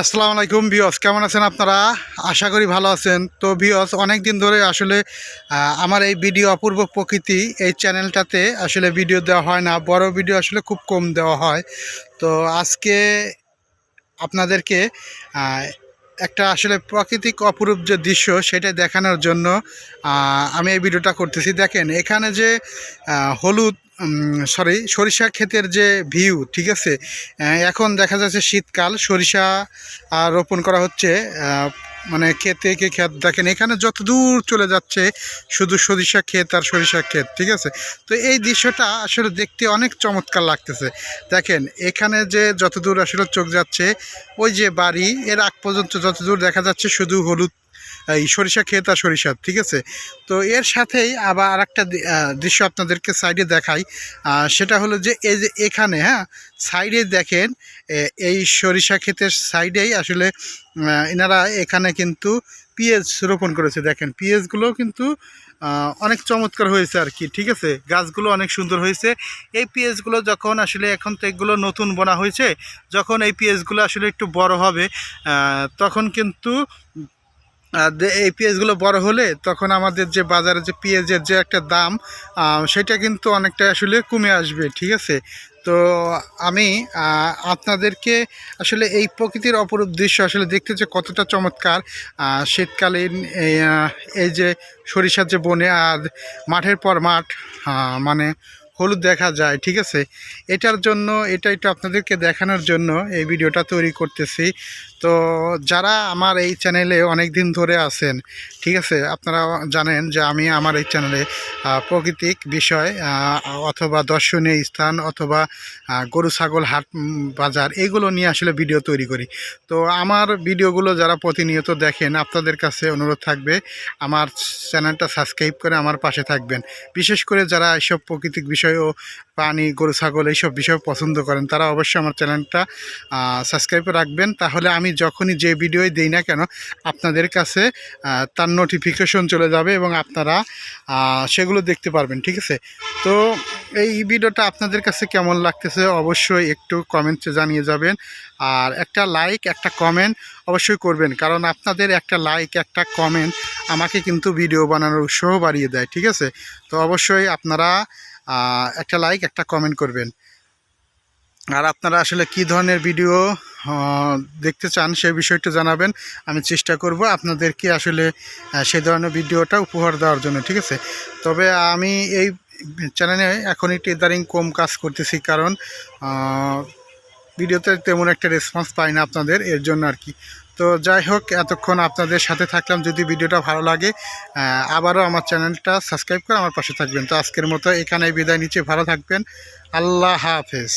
আসসালামু আলাইকুম বিয়স কেমন আছেন আপনারা? আশা করি ভালো আছেন। তো বিয়স অনেক দিন ধরে আসলে আমার এই ভিডিও অপূর্ব প্রকৃতি এই চ্যানেলটাতে আসলে ভিডিও দেওয়া হয় না। বড় ভিডিও আসলে খুব কম দেওয়া হয়। তো আজকে আপনাদেরকে একটা আসলে প্রাকৃতিক অপরূপ যে দৃশ্য সেটা দেখানোর জন্য আমি এই ভিডিওটা করতেছি। দেখেন, এখানে যে হলুদ সরি সরিষা ক্ষেতের যে ভিউ ঠিক আছে? এখন দেখা যাচ্ছে শীতকাল, সরিষা রোপণ করা হচ্ছে মানে ক্ষেতে কে ক্ষেত, দেখেন এখানে যত দূর চলে যাচ্ছে, শুধু সরিষা ক্ষেত আর সরিষা ক্ষেত, ঠিক আছে? তো এই দৃশ্যটা আসলে দেখতে অনেক চমৎকার লাগতেছে। দেখেন, এখানে যে যত দূর আসলে চোখ যাচ্ছে, ওই যে বাড়ি, এর আগ পর্যন্ত যত দূর দেখা যাচ্ছে, শুধু হলুদ এই সরিষা ক্ষেত আর সরিষা, ঠিক আছে? তো এর সাথেই আবার আর একটা দৃশ্য আপনাদেরকে সাইডে দেখাই। সেটা হলো যে এই যে এখানে হ্যাঁ সাইডে দেখেন এই সরিষা ক্ষেতের সাইডেই আসলে এনারা এখানে কিন্তু পিএস রোপণ করেছে। দেখেন পিএসগুলো কিন্তু অনেক চমৎকার হয়েছে আর কি, ঠিক আছে? গাছগুলো অনেক সুন্দর হয়েছে। এই পিএসগুলো যখন আসলে এখন তো এগুলো নতুন বোনা হয়েছে, যখন এই পিএসগুলো আসলে একটু বড় হবে তখন কিন্তু এই পেঁয়াজগুলো বড় হলে তখন আমাদের যে বাজারে যে পেঁয়াজের যে একটা দাম সেটা কিন্তু অনেকটা আসলে কমে আসবে ঠিক আছে? তো আমি আপনাদেরকে আসলে এই প্রকৃতির অপরূপ দৃশ্য আসলে দেখতে যে কতটা চমৎকার। শীতকালীন এই, যে সরিষার যে বনে আর মাঠের পর মাঠ মানে হলুদ দেখা যায়, ঠিক আছে? এটার জন্য, এটা একটু আপনাদেরকে দেখানোর জন্য এই ভিডিওটা তৈরি করতেছি। তো যারা আমার এই চ্যানেলে অনেক দিন ধরে আছেন, ঠিক আছে? আপনারা জানেন যে আমি আমার এই চ্যানেলে প্রাকৃতিক বিষয় অথবা দর্শনীয় স্থান অথবা গরু, ছাগল, হাট বাজার, এগুলো নিয়ে আসলে ভিডিও তৈরি করি। তো আমার ভিডিওগুলো যারা প্রতিনিয়ত দেখেন, আপনাদের কাছে অনুরোধ থাকবে, আমার চ্যানেলটা সাবস্ক্রাইব করে আমার পাশে থাকবেন। বিশেষ করে যারা এইসব প্রাকৃতিক বিষয় ও প্রাণী গরু, ছাগল এইসব বিষয় পছন্দ করেন, তারা অবশ্যই আমার চ্যানেলটা সাবস্ক্রাইব রাখবেন। তাহলে আমি যখনই যে ভিডিওই দিই না কেন, আপনাদের কাছে তার নোটিফিকেশন চলে যাবে এবং আপনারা সেগুলো দেখতে পারবেন, ঠিক আছে? তো এই ভিডিওটা আপনাদের কাছে কেমন লাগতেছে অবশ্যই একটু কমেন্টে জানিয়ে যাবেন। আর একটা লাইক একটা কমেন্ট অবশ্যই করবেন, কারণ আপনাদের একটা লাইক একটা কমেন্ট আমাকে কিন্তু ভিডিও বানানোর উৎসাহ বাড়িয়ে দেয়, ঠিক আছে? তো অবশ্যই আপনারা একটা লাইক একটা কমেন্ট করবেন। আর আপনারা আসলে কি ধরনের ভিডিও দেখতে চান সেই বিষয়টা জানাবেন। আমি চেষ্টা করব আপনাদেরকে আসলে সেই ধরনের ভিডিওটা উপহার দেওয়ার জন্য, ঠিক আছে? তবে আমি এই চ্যানেলে এখন একটু ইদারিং কম কাজ করতেছি কারণ ভিডিওতে তেমন একটা রেসপন্স পাই না আপনাদের, এর জন্য আর কি। তো যাই হোক, এতক্ষণ আপনাদের সাথে থাকলাম। যদি ভিডিওটা ভালো লাগে আবারও আমার চ্যানেলটা সাবস্ক্রাইব করে আমার পাশে থাকবেন। তো আজকের মতো এখানে বিদায় নিচে ভালো থাকবেন। আল্লাহ হাফেজ।